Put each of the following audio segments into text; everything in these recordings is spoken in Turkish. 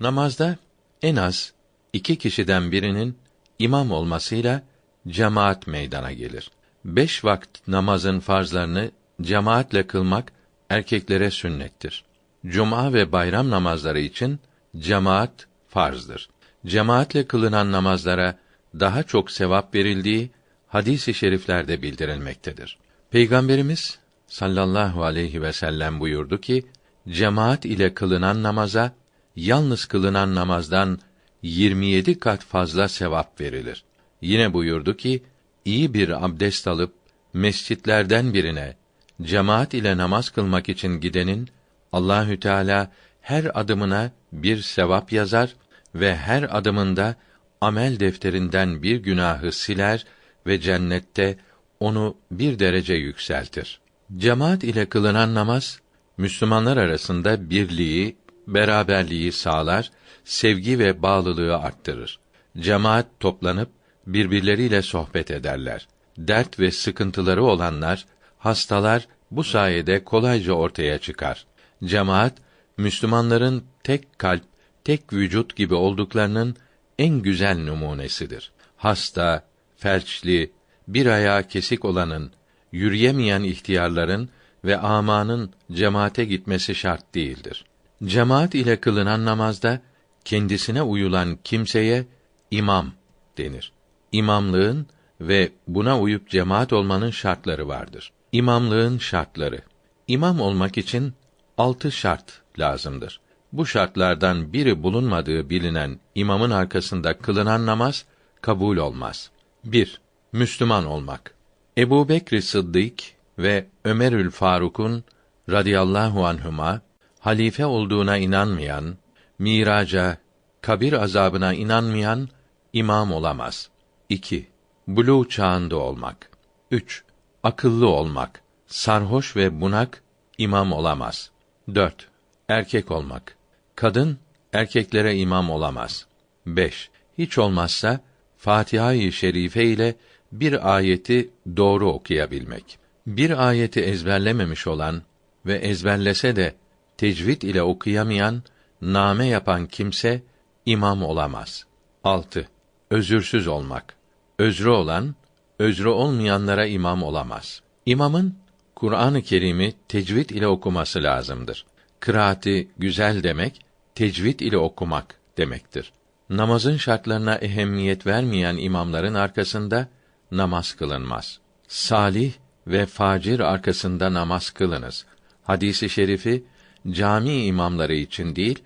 Namazda en az iki kişiden birinin imam olmasıyla cemaat meydana gelir. Beş vakit namazın farzlarını cemaatle kılmak erkeklere sünnettir. Cuma ve bayram namazları için cemaat farzdır. Cemaatle kılınan namazlara daha çok sevap verildiği hadis-i şeriflerde bildirilmektedir. Peygamberimiz sallallahu aleyhi ve sellem buyurdu ki, cemaat ile kılınan namaza yalnız kılınan namazdan 27 kat fazla sevap verilir. Yine buyurdu ki, iyi bir abdest alıp mescitlerden birine cemaat ile namaz kılmak için gidenin Allahü Teala her adımına bir sevap yazar ve her adımında amel defterinden bir günahı siler ve cennette onu bir derece yükseltir. Cemaat ile kılınan namaz Müslümanlar arasında birliği, beraberliği sağlar, sevgi ve bağlılığı arttırır. Cemaat toplanıp birbirleriyle sohbet ederler. Dert ve sıkıntıları olanlar, hastalar bu sayede kolayca ortaya çıkar. Cemaat Müslümanların tek kalp, tek vücut gibi olduklarının en güzel numunesidir. Hasta, felçli, bir ayağı kesik olanın, yürüyemeyen ihtiyarların ve amanın cemaate gitmesi şart değildir. Cemaat ile kılınan namazda kendisine uyulan kimseye imam denir. İmamlığın ve buna uyup cemaat olmanın şartları vardır. İmamlığın şartları. İmam olmak için altı şart lazımdır. Bu şartlardan biri bulunmadığı bilinen imamın arkasında kılınan namaz kabul olmaz. 1. Müslüman olmak. Ebu Bekr Sıddık ve Ömerül Faruk'un radıyallahu anhuma halife olduğuna inanmayan, miraca, kabir azabına inanmayan imam olamaz. 2. Bulu çağında olmak. 3. Akıllı olmak. Sarhoş ve bunak imam olamaz. 4. Erkek olmak. Kadın erkeklere imam olamaz. 5. Hiç olmazsa Fatiha-i Şerife ile bir ayeti doğru okuyabilmek. Bir ayeti ezberlememiş olan ve ezberlese de tecvid ile okuyamayan, name yapan kimse imam olamaz. 6. Özürsüz olmak. Özrü olan, özrü olmayanlara imam olamaz. İmamın Kur'an-ı Kerim'i tecvid ile okuması lazımdır. Kıraati güzel demek, tecvid ile okumak demektir. Namazın şartlarına ehemmiyet vermeyen imamların arkasında namaz kılınmaz. Salih ve facir arkasında namaz kılınız. Hadisi şerifi cami imamları için değil,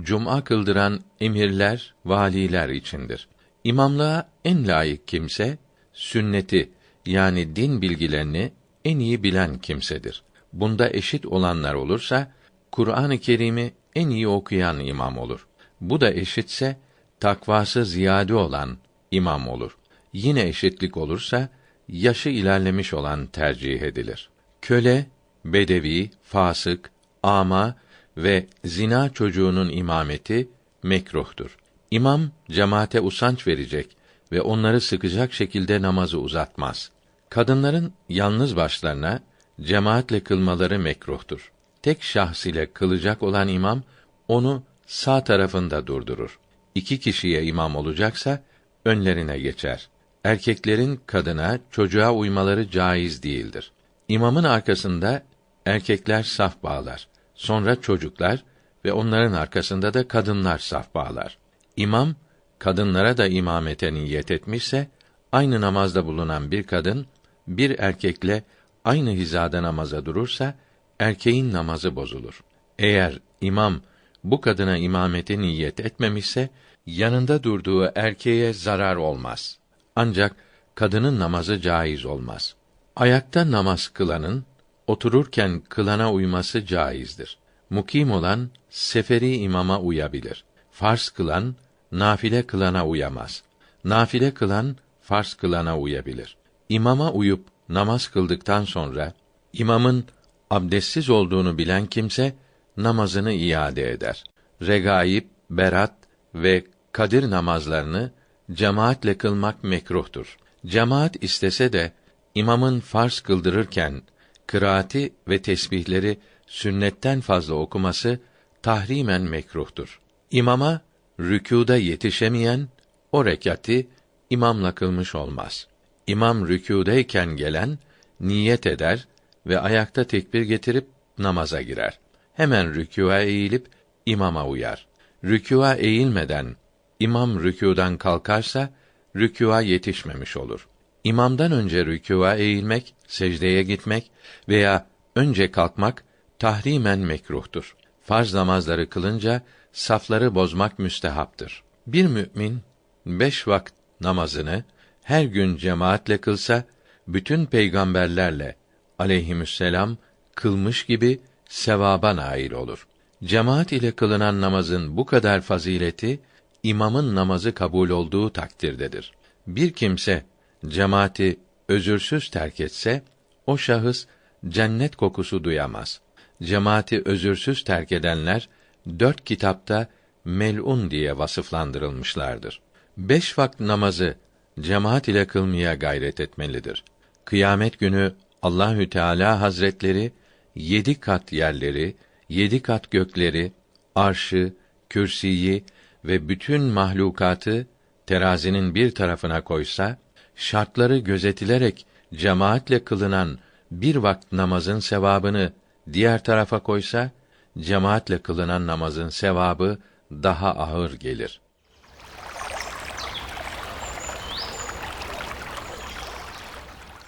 cuma kıldıran emirler, valiler içindir. İmamlığa en layık kimse sünneti yani din bilgilerini en iyi bilen kimsedir. Bunda eşit olanlar olursa Kur'an-ı Kerim'i en iyi okuyan imam olur. Bu da eşitse takvası ziyade olan imam olur. Yine eşitlik olursa yaşı ilerlemiş olan tercih edilir. Köle, bedevi, fasık, ama ve zina çocuğunun imameti mekruhtur. İmam cemaate usanç verecek ve onları sıkacak şekilde namazı uzatmaz. Kadınların yalnız başlarına cemaatle kılmaları mekruhtur. Tek şahs ile kılacak olan imam onu sağ tarafında durdurur. İki kişiye imam olacaksa önlerine geçer. Erkeklerin kadına, çocuğa uymaları caiz değildir. İmamın arkasında erkekler saf bağlar. Sonra çocuklar ve onların arkasında da kadınlar saf bağlar. İmam kadınlara da imamete niyet etmişse aynı namazda bulunan bir kadın bir erkekle aynı hizada namaza durursa erkeğin namazı bozulur. Eğer imam bu kadına imamete niyet etmemişse yanında durduğu erkeğe zarar olmaz. Ancak kadının namazı caiz olmaz. Ayakta namaz kılanın otururken kılana uyması caizdir. Mukim olan seferi imama uyabilir. Farz kılan nafile kılana uyamaz. Nafile kılan farz kılana uyabilir. İmama uyup namaz kıldıktan sonra imamın abdestsiz olduğunu bilen kimse namazını iade eder. Regaib, berat ve kadir namazlarını cemaatle kılmak mekruhtur. Cemaat istese de imamın farz kıldırırken kıraati ve tesbihleri sünnetten fazla okuması tahrimen mekruhtur. İmama rükûda yetişemeyen o rekati imamla kılmış olmaz. İmam rükûdeyken gelen niyet eder ve ayakta tekbir getirip namaza girer. Hemen rükûa eğilip imama uyar. Rükûa eğilmeden imam rükûdan kalkarsa rükûa yetişmemiş olur. İmamdan önce rükûa eğilmek, secdeye gitmek veya önce kalkmak tahrimen mekruhtur. Farz namazları kılınca safları bozmak müstehaptır. Bir mümin beş vakit namazını her gün cemaatle kılsa bütün peygamberlerle aleyhisselam kılmış gibi sevaba nail olur. Cemaat ile kılınan namazın bu kadar fazileti imamın namazı kabul olduğu takdirdedir. Bir kimse cemaati özürsüz terk etse o şahıs cennet kokusu duyamaz. Cemaati özürsüz terk edenler dört kitapta melun diye vasıflandırılmışlardır. Beş vakit namazı cemaat ile kılmaya gayret etmelidir. Kıyamet günü Allahü Teala Hazretleri yedi kat yerleri, yedi kat gökleri, arşı, kürsiyi ve bütün mahlukatı terazinin bir tarafına koysa, şartları gözetilerek cemaatle kılınan bir vakit namazın sevabını diğer tarafa koysa, cemaatle kılınan namazın sevabı daha ağır gelir.